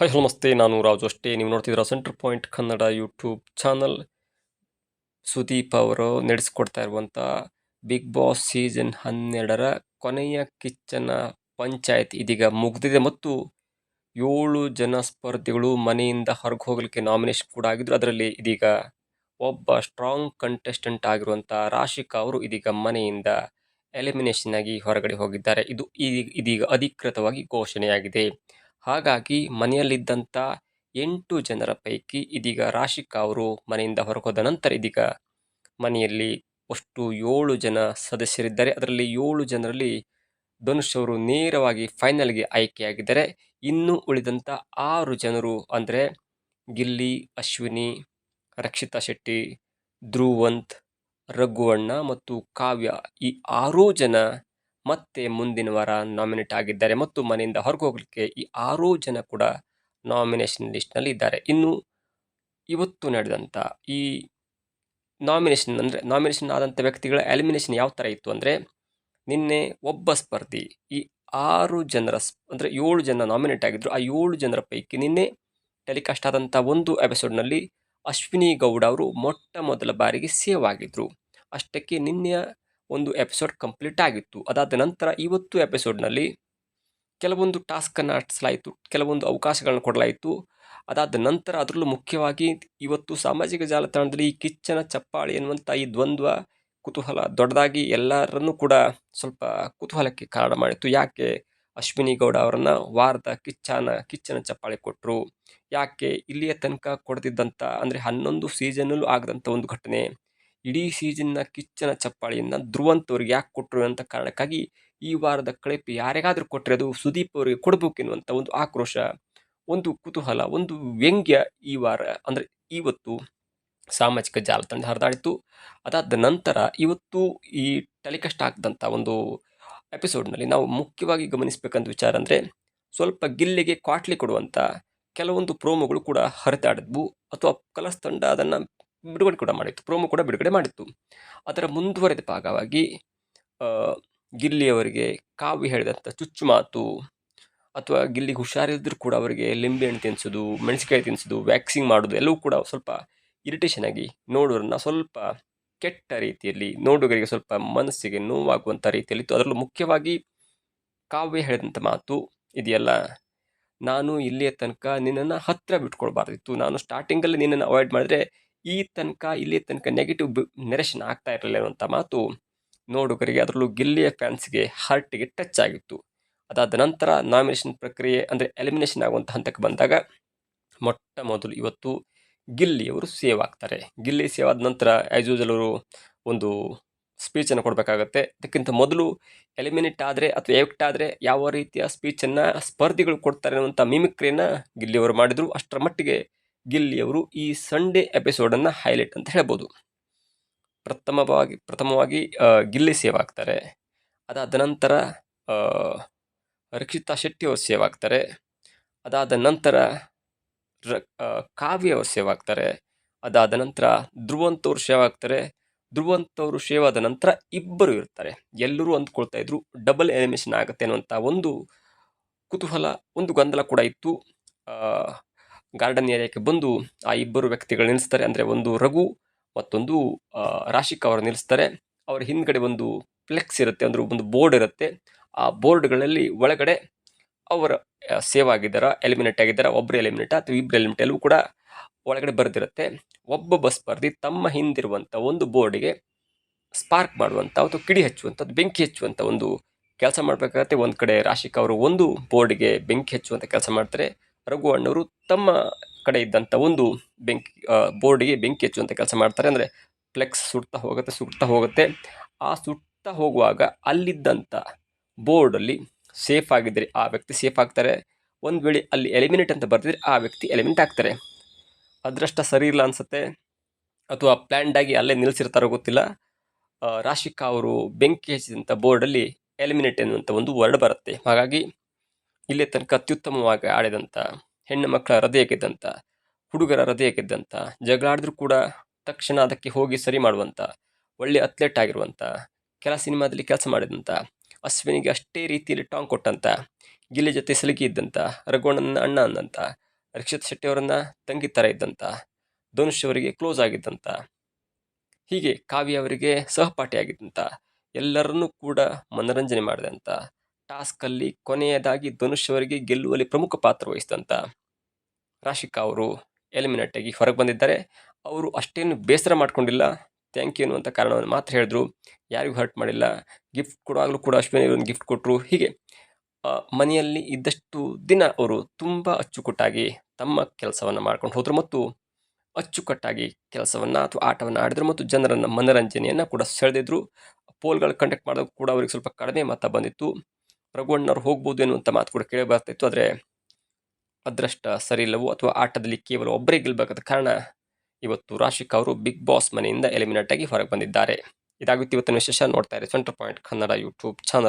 Hi ನಮಸ್ತೆ ನಾನು ರಾಜು ಅಷ್ಟೇ ನೀವು ನೋಡ್ತಿದ್ದೀರಾ centre point Kannada YouTube channel Sudeep ಅವರು ನಡೆಸ್ಕೊಡ್ತಾ ಇರುವಂಥ ಬಿಗ್ ಬಾಸ್ ಸೀಸನ್ ಹನ್ನೆರಡರ ಕೊನೆಯ ಕಿಚ್ಚನ ಪಂಚಾಯತ್ ಇದೀಗ ಮುಗಿದಿದೆ ಮತ್ತು ಏಳು ಜನ ಸ್ಪರ್ಧಿಗಳು ಮನೆಯಿಂದ ಹೊರಗೆ ಹೋಗಲಿಕ್ಕೆ ನಾಮಿನೇಷನ್ ಕೂಡ ಆಗಿದ್ರು. ಅದರಲ್ಲಿ ಇದೀಗ ಒಬ್ಬ ಸ್ಟ್ರಾಂಗ್ ಕಂಟೆಸ್ಟೆಂಟ್ ಆಗಿರುವಂಥ ರಾಶಿಕಾ ಅವರು ಇದೀಗ ಮನೆಯಿಂದ ಎಲಿಮಿನೇಷನ್ ಆಗಿ ಹೊರಗಡೆ ಹೋಗಿದ್ದಾರೆ. ಇದು ಇದೀಗ ಅಧಿಕೃತವಾಗಿ ಘೋಷಣೆಯಾಗಿದೆ. ಹಾಗಾಗಿ ಮನೆಯಲ್ಲಿದ್ದಂಥ ಎಂಟು ಜನರ ಪೈಕಿ ಇದೀಗ ರಾಶಿಕಾ ಅವರು ಮನೆಯಿಂದ ಹೊರಗೋದ ನಂತರ ಇದೀಗ ಮನೆಯಲ್ಲಿ ಅಷ್ಟು ಏಳು ಜನ ಸದಸ್ಯರಿದ್ದಾರೆ. ಅದರಲ್ಲಿ ಏಳು ಜನರಲ್ಲಿ ಧನುಷ್ ಅವರು ನೇರವಾಗಿ ಫೈನಲ್ಗೆ ಆಯ್ಕೆಯಾಗಿದ್ದಾರೆ. ಇನ್ನು ಉಳಿದಂಥ ಆರು ಜನರು ಅಂದರೆ ಗಿಲ್ಲಿ, ಅಶ್ವಿನಿ, ರಕ್ಷಿತಾ ಶೆಟ್ಟಿ, ಧ್ರುವಂತ್, ರಘುವಣ್ಣ ಮತ್ತು ಕಾವ್ಯ ಈ ಆರೂ ಜನ ಮತ್ತೆ ಮುಂದಿನ ವಾರ ನಾಮಿನೇಟ್ ಆಗಿದ್ದಾರೆ ಮತ್ತು ಮನೆಯಿಂದ ಹೊರಗೆ ಹೋಗಲಿಕ್ಕೆ ಈ ಆರು ಜನ ಕೂಡ ನಾಮಿನೇಷನ್ ಲಿಸ್ಟ್ನಲ್ಲಿ ಇದ್ದಾರೆ. ಇನ್ನು ಇವತ್ತು ನಡೆದಂಥ ಈ ನಾಮಿನೇಷನ್ ಅಂದರೆ ನಾಮಿನೇಷನ್ ಆದಂಥ ವ್ಯಕ್ತಿಗಳ ಎಲಿಮಿನೇಷನ್ ಯಾವ ಥರ ಇತ್ತು ಅಂದರೆ ನಿನ್ನೆ ಒಬ್ಬ ಸ್ಪರ್ಧಿ ಈ ಆರು ಜನರ ಅಂದರೆ ಏಳು ಜನ ನಾಮಿನೇಟ್ ಆಗಿದ್ದರು ಆ ಏಳು ಜನರ ಪೈಕಿ ನಿನ್ನೆ ಟೆಲಿಕಾಸ್ಟ್ ಆದಂಥ ಒಂದು ಎಪಿಸೋಡ್ನಲ್ಲಿ ಅಶ್ವಿನಿ ಗೌಡ ಅವರು ಮೊಟ್ಟ ಮೊದಲ ಬಾರಿಗೆ ಸೇವ್ ಆಗಿದ್ದರು ಅಷ್ಟಕ್ಕೆ ನಿನ್ನೆಯ ಒಂದು ಎಪಿಸೋಡ್ ಕಂಪ್ಲೀಟ್ ಆಗಿತ್ತು. ಅದಾದ ನಂತರ ಇವತ್ತು ಎಪಿಸೋಡ್ನಲ್ಲಿ ಕೆಲವೊಂದು ಟಾಸ್ಕನ್ನು ಆಡಿಸಲಾಯಿತು ಕೆಲವೊಂದು ಅವಕಾಶಗಳನ್ನು ಕೊಡಲಾಯಿತು. ಅದಾದ ನಂತರ ಅದರಲ್ಲೂ ಮುಖ್ಯವಾಗಿ ಇವತ್ತು ಸಾಮಾಜಿಕ ಜಾಲತಾಣದಲ್ಲಿ ಈ ಕಿಚ್ಚನ, ಚಪ್ಪಾಳಿ ಎನ್ನುವಂಥ ಈ ದ್ವಂದ್ವ, ಕುತೂಹಲ ದೊಡ್ಡದಾಗಿ ಎಲ್ಲರನ್ನೂ ಕೂಡ ಸ್ವಲ್ಪ ಕುತೂಹಲಕ್ಕೆ ಕಾರಣ ಮಾಡಿತ್ತು. ಯಾಕೆ ಅಶ್ವಿನಿ ಗೌಡ ಅವರನ್ನು ವಾರದ ಕಿಚ್ಚನ ಕಿಚ್ಚನ, ಚಪ್ಪಾಳೆ ಕೊಟ್ಟರು ಯಾಕೆ ಇಲ್ಲಿಯ ತನಕ ಕೊಡದಿದ್ದಂಥ ಅಂದರೆ ಹನ್ನೊಂದು ಸೀಸನಲ್ಲೂ ಆಗದಂಥ ಒಂದು ಘಟನೆ. ಇಡೀ ಸೀಸನ್ನ ಕಿಚ್ಚನ ಚಪ್ಪಾಳಿಯನ್ನು ಧ್ರುವಂತ್ ಅವ್ರಿಗೆ ಯಾಕೆ ಕೊಟ್ಟರು ಅಂತ ಕಾರಣಕ್ಕಾಗಿ ಈ ವಾರದ ಕಳೆಪಿ ಯಾರಿಗಾದರೂ ಕೊಟ್ಟರೆ ಅದು ಸುದೀಪ್ ಅವರಿಗೆ ಕೊಡಬೇಕೆನ್ನುವಂಥ ಒಂದು ಆಕ್ರೋಶ, ಒಂದು ಕುತೂಹಲ, ಒಂದು ವ್ಯಂಗ್ಯ ಈ ವಾರ ಅಂದರೆ ಇವತ್ತು ಸಾಮಾಜಿಕ ಜಾಲತಾಣ ಹರಿದಾಡಿತು ಅದಾದ ನಂತರ ಇವತ್ತು ಈ ಟೆಲಿಕಾಸ್ಟ್ ಆಗದಂಥ ಒಂದು ಎಪಿಸೋಡ್ನಲ್ಲಿ ನಾವು ಮುಖ್ಯವಾಗಿ ಗಮನಿಸಬೇಕಂತ ವಿಚಾರ ಅಂದರೆ ಸ್ವಲ್ಪ ಗಿಲ್ಲಿಗೆ ಕ್ವಾಟ್ಲಿ ಕೊಡುವಂಥ ಕೆಲವೊಂದು ಪ್ರೋಮೋಗಳು ಕೂಡ ಹರಿದಾಡಿದ್ವು. ಅಥವಾ ಕಲಸ್ ತಂಡ ಅದನ್ನು ಬಿಡುಗಡೆ ಕೂಡ ಮಾಡಿತ್ತು, ಪ್ರೋಮೋ ಕೂಡ ಬಿಡುಗಡೆ ಮಾಡಿತ್ತು. ಅದರ ಮುಂದುವರೆದ ಭಾಗವಾಗಿ ಗಿಲ್ಲಿಯವರಿಗೆ ಕಾವ್ಯ ಹೇಳಿದಂಥ ಚುಚ್ಚು ಮಾತು, ಅಥವಾ ಗಿಲ್ಲಿಗೆ ಹುಷಾರಿಲ್ಲದ್ರೂ ಕೂಡ ಅವರಿಗೆ ಲಿಂಬೆಹಣ್ಣು ತಿನ್ನಿಸೋದು, ಮೆಣಸಿನಕಾಯಿ ತಿನ್ನಿಸೋದು ವ್ಯಾಕ್ಸಿಂಗ್ ಮಾಡೋದು, ಎಲ್ಲವೂ ಕೂಡ ಸ್ವಲ್ಪ ಇರಿಟೇಷನ್ ಆಗಿ ನೋಡೋರನ್ನ ಸ್ವಲ್ಪ ಕೆಟ್ಟ ರೀತಿಯಲ್ಲಿ, ನೋಡುಗರಿಗೆ ಸ್ವಲ್ಪ ಮನಸ್ಸಿಗೆ ನೋವಾಗುವಂಥ ರೀತಿಯಲ್ಲಿ ಇತ್ತು ಅದರಲ್ಲೂ ಮುಖ್ಯವಾಗಿ ಕಾವ್ಯ ಹೇಳಿದಂಥ ಮಾತು ಇದೆಯಲ್ಲ, ನಾನು ಇಲ್ಲಿಯ ತನಕ ನಿನ್ನನ್ನು ಹತ್ತಿರ ಬಿಟ್ಕೊಳ್ಬಾರ್ದಿತ್ತು. ನಾನು ಸ್ಟಾರ್ಟಿಂಗಲ್ಲಿ ನಿನ್ನನ್ನು ಅವಾಯ್ಡ್ ಮಾಡಿದ್ರೆ ಈ ತನಕ ಇಲ್ಲಿ ತನಕ ನೆಗೆಟಿವ್ ನೆರೆಷನ್ ಆಗ್ತಾ ಇರಲಿಲ್ಲ ಅನ್ನುವಂಥ ಮಾತು ನೋಡುಗರಿಗೆ ಅದರಲ್ಲೂ ಗಿಲ್ಲಿಯ ಫ್ಯಾನ್ಸ್ಗೆ ಹಾರ್ಟಿಗೆ ಟಚ್ ಆಗಿತ್ತು. ಅದಾದ ನಂತರ ನಾಮಿನೇಷನ್ ಪ್ರಕ್ರಿಯೆ ಅಂದರೆ ಎಲಿಮಿನೇಷನ್ ಆಗುವಂಥ ಹಂತಕ್ಕೆ ಬಂದಾಗ ಮೊಟ್ಟ ಮೊದಲು ಇವತ್ತು ಗಿಲ್ಲಿಯವರು ಸೇವ್ ಆಗ್ತಾರೆ. ಗಿಲ್ಲಿ ಸೇವ್ ಆದ ನಂತರ ಆ್ಯಸ್ ಯೂಸಲ್ ಅವರು ಒಂದು ಸ್ಪೀಚನ್ನು ಕೊಡಬೇಕಾಗತ್ತೆ. ಅದಕ್ಕಿಂತ ಮೊದಲು ಎಲಿಮಿನೇಟ್ ಆದರೆ ಅಥವಾ ಎವಿಕ್ಟ್ ಆದರೆ ಯಾವ ರೀತಿಯ ಸ್ಪೀಚನ್ನು ಸ್ಪರ್ಧಿಗಳು ಕೊಡ್ತಾರೆ ಅನ್ನುವಂಥ ಮಿಮಿಕ್ರಿಯನ್ನು ಗಿಲ್ಲಿಯವರು ಮಾಡಿದರು. ಅಷ್ಟರ ಮಟ್ಟಿಗೆ ಗಿಲ್ಲಿಯವರು ಈ ಸಂಡೇ ಎಪಿಸೋಡನ್ನು ಹೈಲೈಟ್ ಅಂತ ಹೇಳ್ಬೋದು. ಪ್ರಥಮವಾಗಿ ಪ್ರಥಮವಾಗಿ ಗಿಲ್ಲಿ ಸೇವ್ ಆಗ್ತಾರೆ. ಅದಾದ ನಂತರ ರಕ್ಷಿತಾ ಶೆಟ್ಟಿ ಅವರು ಸೇವ್ ಆಗ್ತಾರೆ. ಅದಾದ ನಂತರ, ರ ಕಾವ್ಯ ಅವರು ಸೇವ್ ಆಗ್ತಾರೆ. ಅದಾದ ನಂತರ, ಧ್ರುವಂತ್ ಅವರು ಸೇವ್ ಆಗ್ತಾರೆ. ಧ್ರುವಂತ ಅವರು ಸೇವ್ ಆದ ನಂತರ ಇಬ್ಬರು ಇರ್ತಾರೆ. ಎಲ್ಲರೂ ಅಂದ್ಕೊಳ್ತಾ ಇದ್ರು ಡಬಲ್ ಎನಿಮೇಷನ್ ಆಗುತ್ತೆ ಅನ್ನುವಂಥ ಒಂದು ಕುತೂಹಲ, ಒಂದು ಗೊಂದಲ ಕೂಡ ಇತ್ತು. ಗಾರ್ಡನ್ ಏರಿಯಾಕ್ಕೆ ಬಂದು ಆ ಇಬ್ಬರು ವ್ಯಕ್ತಿಗಳು ನಿಲ್ಲಿಸ್ತಾರೆ ಅಂದರೆ ಒಂದು ರಘು ಮತ್ತೊಂದು ರಾಶಿಕ್ ಅವರು ನಿಲ್ಲಿಸ್ತಾರೆ ಅವರ ಹಿಂದ್ಗಡೆ ಒಂದು ಫ್ಲೆಕ್ಸ್ ಇರುತ್ತೆ. ಅಂದರೆ ಒಂದು ಬೋರ್ಡ್ ಇರುತ್ತೆ. ಆ ಬೋರ್ಡ್ಗಳಲ್ಲಿ ಒಳಗಡೆ ಅವರ ಸೇವ್ ಆಗಿದ್ದಾರ ಎಲಿಮಿನೇಟ್ ಆಗಿದ್ದಾರ ಒಬ್ಬರು ಎಲಿಮಿನೇಟ್ ಅಥವಾ ಇಬ್ಬರು ಎಲಿಮಿನೇಟ್ ಎಲ್ಲವೂ ಕೂಡ ಒಳಗಡೆ ಬರೆದಿರುತ್ತೆ. ಒಬ್ಬೊಬ್ಬ ಸ್ಪರ್ಧಿ ತಮ್ಮ ಹಿಂದಿರುವಂಥ ಒಂದು ಬೋರ್ಡಿಗೆ ಸ್ಪಾರ್ಕ್ ಮಾಡುವಂಥ ಅಥವಾ ಕಿಡಿ ಹಚ್ಚುವಂಥದ್ದು ಬೆಂಕಿ ಹಚ್ಚುವಂಥ ಒಂದು ಕೆಲಸ ಮಾಡಬೇಕಾಗತ್ತೆ. ಒಂದು ಕಡೆ ರಾಶಿಕ್ ಅವರು ಒಂದು ಬೋರ್ಡ್ಗೆ ಬೆಂಕಿ ಹಚ್ಚುವಂಥ ಕೆಲಸ ಮಾಡ್ತಾರೆ. ರಘು ಅಣ್ಣವರು ತಮ್ಮ ಕಡೆ ಇದ್ದಂಥ ಒಂದು ಬೆಂಕಿ ಬೋರ್ಡಿಗೆ ಬೆಂಕಿ ಹಚ್ಚುವಂಥ ಕೆಲಸ ಮಾಡ್ತಾರೆ. ಅಂದರೆ ಫ್ಲೆಕ್ಸ್ ಸುಡ್ತಾ ಹೋಗುತ್ತೆ ಸುಡ್ತಾ ಹೋಗುತ್ತೆ. ಆ ಸುಡ್ತಾ ಹೋಗುವಾಗ ಅಲ್ಲಿದ್ದಂಥ ಬೋರ್ಡಲ್ಲಿ ಸೇಫ್ ಆಗಿದ್ದರೆ ಆ ವ್ಯಕ್ತಿ ಸೇಫ್ ಆಗ್ತಾರೆ. ಒಂದು ವೇಳೆ ಅಲ್ಲಿ ಎಲಿಮಿನೇಟ್ ಅಂತ ಬರ್ತಿದ್ರೆ ಆ ವ್ಯಕ್ತಿ ಎಲಿಮಿನೇಟ್ ಆಗ್ತಾರೆ. ಅದೃಷ್ಟ ಸರಿ ಇಲ್ಲ ಅನಿಸುತ್ತೆ. ಅಥವಾ ಪ್ಲ್ಯಾಂಡಾಗಿ ಅಲ್ಲೇ ನಿಲ್ಲಿಸಿರ್ತಾರೋ ಗೊತ್ತಿಲ್ಲ. ರಾಶಿಕಾ ಅವರು ಬೆಂಕಿ ಹಚ್ಚಿದಂಥ ಬೋರ್ಡಲ್ಲಿ ಎಲಿಮಿನೇಟ್ ಎನ್ನುವಂಥ ಒಂದು ವರ್ಡ್ ಬರುತ್ತೆ. ಹಾಗಾಗಿ ಇಲ್ಲೇ ತನಕ ಅತ್ಯುತ್ತಮವಾಗಿ ಆಡಿದಂಥ ಹೆಣ್ಣು ಮಕ್ಕಳ ಹೃದಯ ಗೆದ್ದಂಥ ಹುಡುಗರ ಹೃದಯ ಗೆದ್ದಂಥ ಜಗಳ ಆಡಿದ್ರೂ ಕೂಡ ತಕ್ಷಣ ಅದಕ್ಕೆ ಹೋಗಿ ಸರಿ ಮಾಡುವಂಥ, ಒಳ್ಳೆ ಅಥ್ಲೆಟ್ ಆಗಿರುವಂಥ, ಕೆಲ ಸಿನಿಮಾದಲ್ಲಿ ಕೆಲಸ ಮಾಡಿದಂಥ, ಅಶ್ವಿನಿಗೆ ಅಷ್ಟೇ ರೀತಿಯಲ್ಲಿ ಟಾಂಗ್ ಕೊಟ್ಟಂಥ, ಗಿಲ್ಲಿ ಜೊತೆ ಸಲಿಗೆ ಇದ್ದಂಥ, ರಘುವಣ್ಣನ ಅಣ್ಣ ಅಂದಂಥ ರಕ್ಷಿತ್ ಶೆಟ್ಟಿ ಅವರನ್ನ ತಂಗಿ ಥರ ಇದ್ದಂಥ, ಧನುಷ್ ಅವರಿಗೆ ಕ್ಲೋಸ್ ಆಗಿದ್ದಂಥ, ಹೀಗೆ ಕಾವ್ಯ ಅವರಿಗೆ ಸಹಪಾಠಿಯಾಗಿದ್ದಂಥ ಎಲ್ಲರನ್ನೂ ಕೂಡ ಮನರಂಜನೆ ಮಾಡಿದಂಥ ಟಾಸ್ಕಲ್ಲಿ ಕೊನೆಯದಾಗಿ ಧನುಷ್ ಅವರಿಗೆ ಗೆಲ್ಲುವಲ್ಲಿ ಪ್ರಮುಖ ಪಾತ್ರ ವಹಿಸಿದಂಥ ರಾಶಿಕಾ ಅವರು ಎಲಿಮಿನೇಟ್ ಆಗಿ ಹೊರಗೆ ಬಂದಿದ್ದಾರೆ. ಅವರು ಅಷ್ಟೇನು ಬೇಸರ ಮಾಡ್ಕೊಂಡಿಲ್ಲ. ಥ್ಯಾಂಕ್ ಯು ಅನ್ನುವಂಥ ಕಾರಣವನ್ನು ಮಾತ್ರ ಹೇಳಿದ್ರು. ಯಾರಿಗೂ ಹರ್ಟ್ ಮಾಡಿಲ್ಲ. ಗಿಫ್ಟ್ ಕೊಡುವಾಗಲೂ ಕೂಡ ಅಶ್ವಿನಿ ಒಂದು ಗಿಫ್ಟ್ ಕೊಟ್ಟರು ಹೀಗೆ ಮನೆಯಲ್ಲಿ ಇದ್ದಷ್ಟು ದಿನ ಅವರು ತುಂಬ ಅಚ್ಚುಕಟ್ಟಾಗಿ ತಮ್ಮ ಕೆಲಸವನ್ನು ಮಾಡ್ಕೊಂಡು ಹೋದರು ಮತ್ತು ಅಚ್ಚುಕಟ್ಟಾಗಿ ಕೆಲಸವನ್ನು ಅಥವಾ ಆಟವನ್ನು ಆಡಿದ್ರು ಮತ್ತು ಜನರನ್ನು ಮನರಂಜನೆಯನ್ನು ಕೂಡ ಸೆಳೆದಿದ್ರು. ಪೋಲ್ಗಳು ಕಂಡಕ್ಟ್ ಮಾಡೋದು ಕೂಡ ಅವ್ರಿಗೆ ಸ್ವಲ್ಪ ಕಡಿಮೆ ಮತ ಬಂದಿತ್ತು. ರಘುವಣ್ಣವ್ರು ಹೋಗ್ಬೋದು ಎನ್ನುವಂಥ ಮಾತು ಕೂಡ ಕೇಳಿ ಬರ್ತಿತ್ತು. ಆದರೆ ಅದೃಷ್ಟ ಸರಿ ಇಲ್ಲವೋ ಅಥವಾ ಆಟದಲ್ಲಿ ಕೇವಲ ಒಬ್ಬರೇ ಗೆಲ್ಲಬೇಕಾದ ಕಾರಣ ಇವತ್ತು ರಾಶಿಕ್ ಅವರು ಬಿಗ್ ಬಾಸ್ ಮನೆಯಿಂದ ಎಲಿಮಿನೇಟ್ ಆಗಿ ಹೊರಗೆ ಬಂದಿದ್ದಾರೆ. ಇದಾಗುತ್ತೆ ಇವತ್ತಿನ ವಿಶೇಷ ನೋಡ್ತಾ ಇರಿ centre point Kannada YouTube channel.